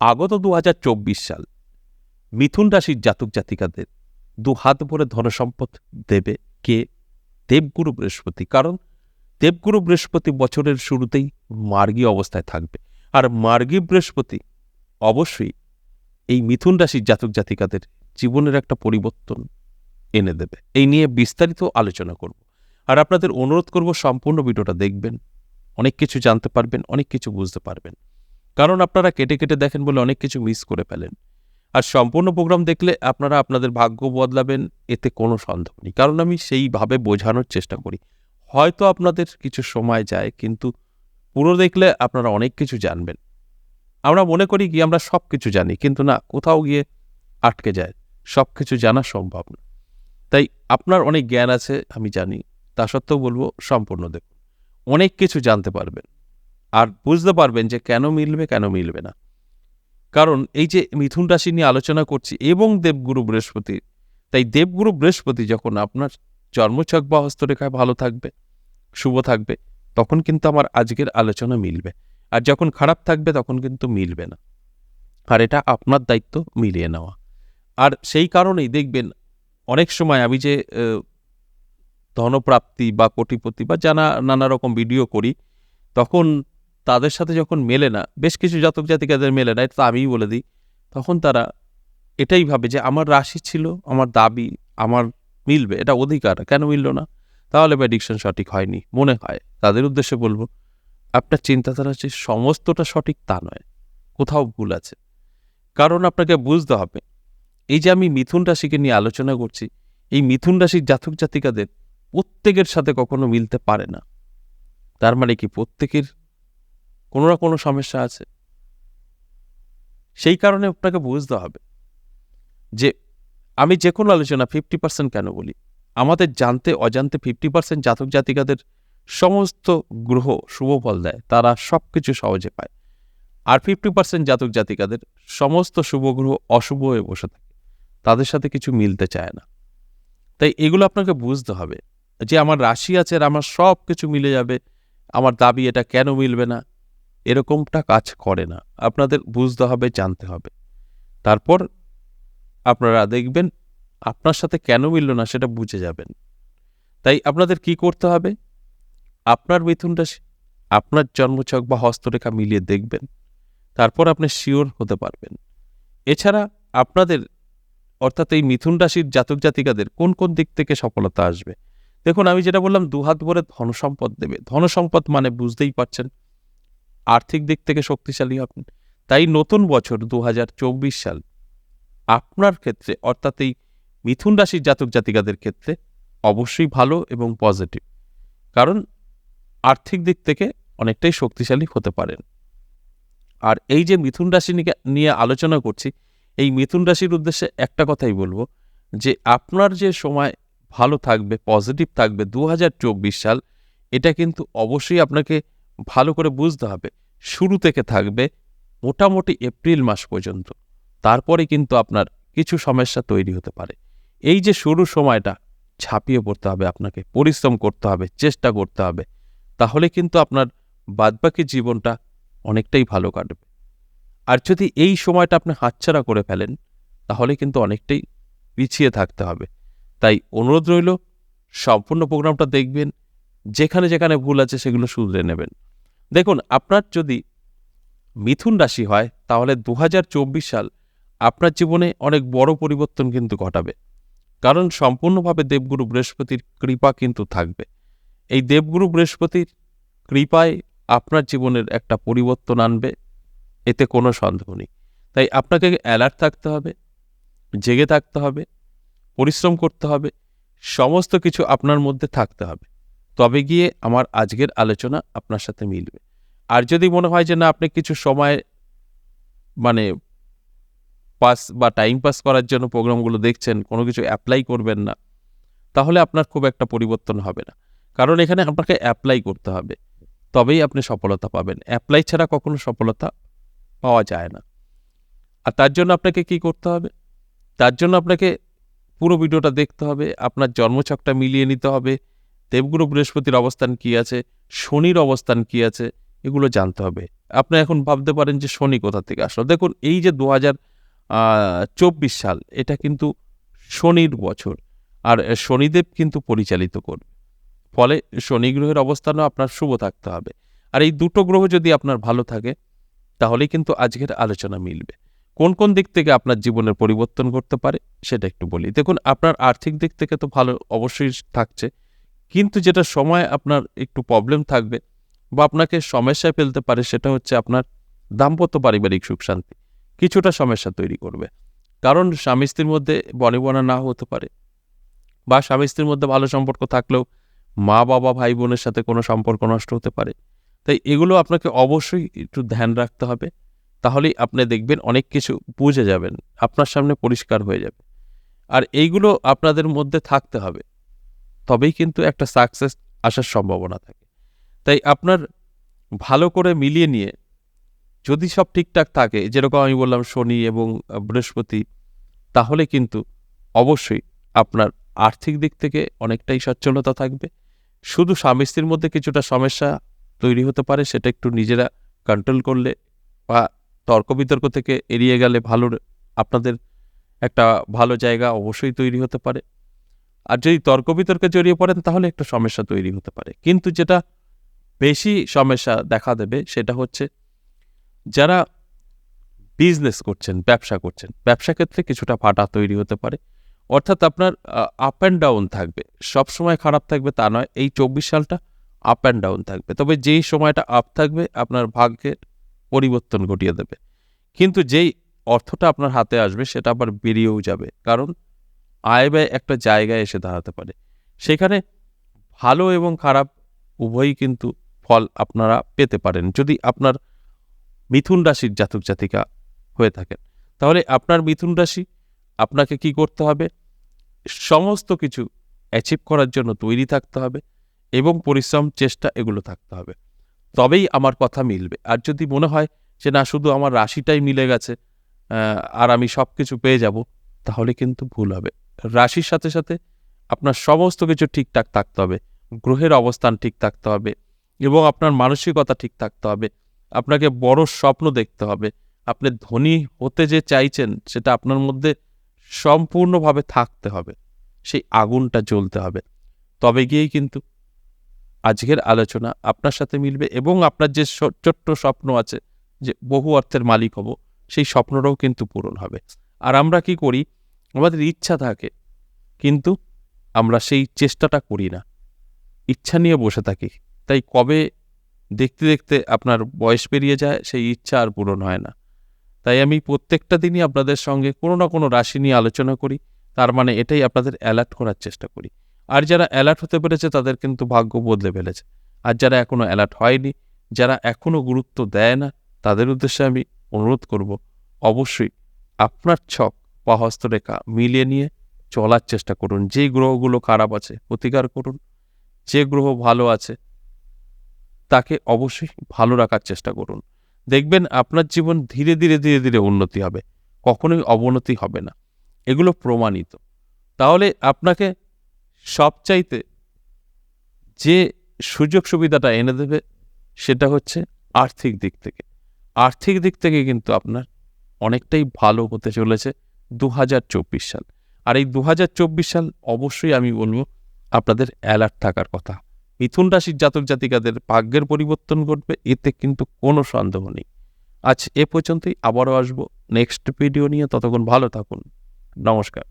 আগত দু হাজার চব্বিশ সাল মিথুন রাশির জাতক জাতিকাদের দু হাত ভরে ধনসম্পদ দেবে কে? দেবগুরু বৃহস্পতি। কারণ দেবগুরু বৃহস্পতি বছরের শুরুতেই মার্গী অবস্থায় থাকবে। আর মার্গী বৃহস্পতি অবশ্যই এই মিথুন রাশির জাতক জাতিকাদের জীবনের একটা পরিবর্তন এনে দেবে। এই নিয়ে বিস্তারিত আলোচনা করব। আর আপনাদের অনুরোধ করব সম্পূর্ণ ভিডিওটা দেখবেন, অনেক কিছু জানতে পারবেন, অনেক কিছু বুঝতে পারবেন। কারণ আপনারা কেটে কেটে দেখেন বলে অনেক কিছু মিস করে ফেলেন। আর সম্পূর্ণ প্রোগ্রাম দেখলে আপনারা আপনাদের ভাগ্য বদলাবেন, এতে কোনো সন্দেহ নেই। কারণ আমি সেইভাবে বোঝানোর চেষ্টা করি। হয়তো আপনাদের কিছু সময় যায়, কিন্তু পুরো দেখলে আপনারা অনেক কিছু জানবেন। আমরা মনে করি কি আমরা সব কিছু জানি, কিন্তু না, কোথাও গিয়ে আটকে যায়। সব কিছু জানা সম্ভব না। তাই আপনার অনেক জ্ঞান আছে, আমি জানি। তা সত্ত্বেও বলব, সম্পূর্ণ দেখুন। অনেক কিছু জানতে পারবেন। আর বুঝতে পারবেন যে কেন মিলবে কেন মিলবে না। কারণ এই যে মিথুন রাশি নিয়ে আলোচনা করছি এবং দেবগুরু বৃহস্পতি, তাই দেবগুরু বৃহস্পতি যখন আপনার জন্মছক বা হস্তরেখায় ভালো থাকবে, শুভ থাকবে, তখন কিন্তু আমার আজকের আলোচনা মিলবে। আর যখন খারাপ থাকবে, তখন কিন্তু মিলবে না। আর এটা আপনার দায়িত্ব মিলিয়ে নেওয়া। আর সেই কারণেই দেখবেন অনেক সময় আমি যে ধনপ্রাপ্তি বা কোটিপতি বা জানা, নানা রকম ভিডিও করি, তখন তাদের সাথে যখন মেলে না, বেশ কিছু জাতক জাতিকাদের মেলে না, এটা আমিই বলে দিই, তখন তারা এটাই ভাবে যে আমার রাশি ছিল, আমার দাবি, আমার মিলবে, এটা অধিকার, কেন মিলল না? তাহলে প্রেডিকশন সঠিক হয়নি, মনে হয়, তাদের উদ্দেশ্যে বলব, আপনার চিন্তাধারা যে সমস্তটা সঠিক তা নয়, কোথাও ভুল আছে। কারণ আপনাকে বুঝতে হবে, এই যে আমি মিথুন রাশিকে নিয়ে আলোচনা করছি, এই মিথুন রাশির জাতক জাতিকাদের প্রত্যেকের সাথে কখনো মিলতে পারে না। তার মানে কি, প্রত্যেকের কোনো না কোনো সমস্যা আছে। সেই কারণে আপনাকে বুঝতে হবে যে আমি যে কোনো আলোচনা ফিফটি পার্সেন্ট কেন বলি? আমাদের জানতে, অজান্তে ফিফটি পার্সেন্ট জাতক জাতিকাদের সমস্ত গ্রহ শুভ ফল দেয়, তারা সব কিছু সহজে পায়। আর ফিফটি পার্সেন্ট জাতক জাতিকাদের সমস্ত শুভ গ্রহ অশুভ হয়ে বসে থাকে, তাদের সাথে কিছু মিলতে চায় না। তাই এগুলো আপনাকে বুঝতে হবে যে আমার রাশি আছে আর আমার সব কিছু মিলে যাবে, আমার দাবি এটা কেন মিলবে না? এরকমটা কাজ করে না। আপনাদের বুঝতে হবে, জানতে হবে। তারপর আপনারা দেখবেন, আপনার সাথে কেন মিলল না সেটা বুঝে যাবেন। তাই আপনাদের কি করতে হবে? আপনার মিথুন রাশি আপনার জন্মছক বা হস্তরেখা মিলিয়ে দেখবেন। তারপর আপনি শিওর হতে পারবেন। এছাড়া আপনাদের, অর্থাৎ এই মিথুন রাশির জাতক জাতিকাদের কোন কোন দিক থেকে সফলতা আসবে? দেখুন, আমি যেটা বললাম, দুহাত ভরে ধনসম্পদ দেবে। ধনসম্পদ মানে বুঝতেই পারছেন আর্থিক দিক থেকে শক্তিশালী হবেন তাই নতুন বছর দু হাজার চব্বিশ সাল আপনার ক্ষেত্রে, অর্থাৎ এই মিথুন রাশির জাতক জাতিকাদের ক্ষেত্রে অবশ্যই ভালো এবং পজিটিভ। কারণ আর্থিক দিক থেকে অনেকটাই শক্তিশালী হতে পারেন। আর এই যে মিথুন রাশি নিয়ে আলোচনা করছি, এই মিথুন রাশির উদ্দেশ্যে একটা কথাই বলব যে আপনার যে সময় ভালো থাকবে, পজিটিভ থাকবে দু হাজার চব্বিশ সাল, এটা কিন্তু অবশ্যই আপনাকে ভালো করে বুঝতে হবে। শুরু থেকে থাকবে মোটামুটি এপ্রিল মাস পর্যন্ত। তারপরে কিন্তু আপনার কিছু সমস্যা তৈরি হতে পারে। এই যে শুরু সময়টা, ঝাঁপিয়ে পড়তে হবে আপনাকে, পরিশ্রম করতে হবে, চেষ্টা করতে হবে, তাহলে কিন্তু আপনার বাদবাকি জীবনটা অনেকটাই ভালো কাটবে। আর যদি এই সময়টা আপনি হাতছাড়া করে ফেলেন, তাহলে কিন্তু অনেকটাই পিছিয়ে থাকতে হবে। তাই অনুরোধ রইল, সম্পূর্ণ প্রোগ্রামটা দেখবেন, যেখানে যেখানে ভুল আছে সেগুলো শুধরে নেবেন। দেখুন, আপনার যদি মিথুন রাশি হয়, তাহলে দু হাজার চব্বিশ সাল আপনার জীবনে অনেক বড় পরিবর্তন কিন্তু ঘটাবে। কারণ সম্পূর্ণভাবে দেবগুরু বৃহস্পতির কৃপা কিন্তু থাকবে। এই দেবগুরু বৃহস্পতির কৃপায় আপনার জীবনের একটা পরিবর্তন আনবে, এতে কোনো সন্দেহ নেই। তাই আপনাকে অ্যালার্ট থাকতে হবে, জেগে থাকতে হবে, পরিশ্রম করতে হবে, সমস্ত কিছু আপনার মধ্যে থাকতে হবে। তবে গিয়ে আমার আজকের আলোচনা আপনার সাথে মিলবে। আর যদি মনে হয় যে না, আপনি কিছু সময় মানে পাস বা টাইম পাস করার জন্য প্রোগ্রামগুলো দেখছেন, কোনো কিছু অ্যাপ্লাই করবেন না, তাহলে আপনার খুব একটা পরিবর্তন হবে না। কারণ এখানে আপনাকে অ্যাপ্লাই করতে হবে। তবেই আপনি সফলতা পাবেন। অ্যাপ্লাই ছাড়া কখনো সফলতা পাওয়া যায় না। আর তার জন্য আপনাকে কি করতে হবে? তার জন্য আপনাকে পুরো ভিডিওটা দেখতে হবে। আপনার জন্মছকটা মিলিয়ে নিতে হবে। দেবগুরু বৃহস্পতির অবস্থান কি আছে? শনির অবস্থান কি আছে? এগুলো জানতে হবে। আপনি এখন ভাবতে পারেন যে শনি কোথা থেকে আসলো। দেখুন, এই যে দু চব্বিশ সাল, এটা কিন্তু শনির বছর। আর শনিদেব কিন্তু পরিচালিত করবে। ফলে শনি গ্রহের অবস্থানও আপনার শুভ থাকতে হবে। আর এই দুটো গ্রহ যদি আপনার ভালো থাকে, তাহলে কিন্তু আজকের আলোচনা মিলবে। কোন কোন দিক থেকে আপনার জীবনের পরিবর্তন করতে পারে, সেটা একটু বলি। দেখুন, আপনার আর্থিক দিক থেকে তো ভালো অবশ্যই থাকছে। কিন্তু যেটা সময় আপনার একটু প্রবলেম থাকবে বা আপনাকে সমস্যায় ফেলতে পারে সেটা হচ্ছে আপনার দাম্পত্য পারিবারিক সুখ শান্তি। কিছুটা সমস্যা তৈরি করবে। কারণ স্বামী স্ত্রীর মধ্যে বনিবনা না হতে পারে বা স্বামী স্ত্রীর মধ্যে ভালো সম্পর্ক থাকলেও মা, বাবা, ভাই, বোনের সাথে কোনো সম্পর্ক নষ্ট হতে পারে। তাই এগুলো আপনাকে অবশ্যই একটু ধ্যান রাখতে হবে। তাহলেই আপনি দেখবেন অনেক কিছু বুঝে যাবেন, আপনার সামনে পরিষ্কার হয়ে যাবে। আর এইগুলো আপনাদের মধ্যে থাকতে হবে। তবেই কিন্তু একটা সাকসেস আসার সম্ভাবনা থাকে। তাই আপনার ভালো করে মিলিয়ে নিয়ে যদি সব ঠিকঠাক থাকে, যেরকম আমি বললাম শনি এবং বৃহস্পতি, তাহলে কিন্তু অবশ্যই আপনার আর্থিক দিক থেকে অনেকটাই সচ্ছলতা থাকবে। শুধু স্বামী স্ত্রীর মধ্যে কিছুটা সমস্যা তৈরি হতে পারে, সেটা একটু নিজেরা কন্ট্রোল করলে বা তর্ক বিতর্ক থেকে এড়িয়ে গেলে ভালো আপনাদের একটা ভালো জায়গা অবশ্যই তৈরি হতে পারে। আর যদি তর্ক বিতর্কে জড়িয়ে পড়েন, তাহলে একটা সমস্যা তৈরি হতে পারে। কিন্তু যেটা বেশি সমস্যা দেখা দেবে, সেটা হচ্ছে যারা বিজনেস করছেন, ব্যবসা করছেন, ব্যবসা ক্ষেত্রে কিছুটা ফাটা তৈরি হতে পারে। অর্থাৎ আপনার আপ অ্যান্ড ডাউন থাকবে। সব সময় খারাপ থাকবে তা নয়, এই চব্বিশ সালটা আপ অ্যান্ড ডাউন থাকবে। তবে যেই সময়টা আপ থাকবে, আপনার ভাগ্যের পরিবর্তন ঘটিয়ে দেবে। কিন্তু যেই অর্থটা আপনার হাতে আসবে, সেটা আবার বেরিয়েও যাবে। কারণ আয় ব্যয় একটা জায়গায় এসে দাঁড়াতে পারে। সেখানে ভালো এবং খারাপ উভয়ই কিন্তু ফল আপনারা পেতে পারেন। যদি আপনার মিথুন রাশির জাতক জাতিকা হয়ে থাকেন, তাহলে আপনার মিথুন রাশি আপনাকে কি করতে হবে? সমস্ত কিছু অ্যাচিভ করার জন্য তৈরি থাকতে হবে এবং পরিশ্রম, চেষ্টা এগুলো থাকতে হবে। তবেই আমার কথা মিলবে। আর যদি মনে হয় যে না, শুধু আমার রাশিটাই মিলে গেছে আর আমি সব কিছু পেয়ে যাব, তাহলে কিন্তু ভুল হবে। রাশির সাথে সাথে আপনার সমস্ত কিছু ঠিকঠাক থাকতে হবে। গ্রহের অবস্থান ঠিক থাকতে হবে এবং আপনার মানসিকতা ঠিক থাকতে হবে। আপনাকে বড় স্বপ্ন দেখতে হবে। আপনি ধনী হতে যে চাইছেন, সেটা আপনার মধ্যে সম্পূর্ণভাবে থাকতে হবে। সেই আগুনটা জ্বলতে হবে। তবে গিয়েই কিন্তু আজকের আলোচনা আপনার সাথে মিলবে এবং আপনার যে ছোট্ট স্বপ্ন আছে যে বহু অর্থের মালিক হব, সেই স্বপ্নটাও কিন্তু পূরণ হবে। আর আমরা কি করি? আমাদের ইচ্ছা থাকে, কিন্তু আমরা সেই চেষ্টাটা করি না। ইচ্ছা নিয়ে বসে থাকি। তাই কবে দেখতে দেখতে আপনার বয়স পেরিয়ে যায়, সেই ইচ্ছা আর পূরণ হয় না। তাই আমি প্রত্যেকটা দিনই আপনাদের সঙ্গে কোনো না কোনো রাশি নিয়ে আলোচনা করি। তার মানে এটাই আপনাদের অ্যালার্ট করার চেষ্টা করি। আর যারা অ্যালার্ট হতে পেরেছে, তাদের কিন্তু ভাগ্য বদলে ফেলেছে। আর যারা এখনও অ্যালার্ট হয়নি, যারা এখনও গুরুত্ব দেয় না, তাদের উদ্দেশ্যে আমি অনুরোধ করব, অবশ্যই আপনার ছক বা হস্তরেখা মিলিয়ে নিয়ে চলার চেষ্টা করুন। যে গ্রহগুলো খারাপ আছে, প্রতিকার করুন। যে গ্রহ ভালো আছে, তাকে অবশ্যই ভালো রাখার চেষ্টা করুন। দেখবেন আপনার জীবন ধীরে ধীরে ধীরে ধীরে উন্নতি হবে। কখনোই অবনতি হবে না। এগুলো প্রমাণিত। তাহলে আপনাকে সবচাইতে যে সুযোগ সুবিধাটা এনে দেবে, সেটা হচ্ছে আর্থিক দিক থেকে। আর্থিক দিক থেকে কিন্তু আপনার অনেকটাই ভালো হতে চলেছে। দু হাজার চব্বিশ সাল। আর এই দু হাজার চব্বিশ সাল অবশ্যই আমি বলব আপনাদের অ্যালার্ট থাকার কথা। মিথুন রাশির জাতক জাতিকাদের ভাগ্যের পরিবর্তন ঘটবে, এতে কিন্তু কোনো সন্দেহ নেই। আজ এ পর্যন্তই, আবারও আসব নেক্সট ভিডিও নিয়ে। ততক্ষণ ভালো থাকুন। নমস্কার।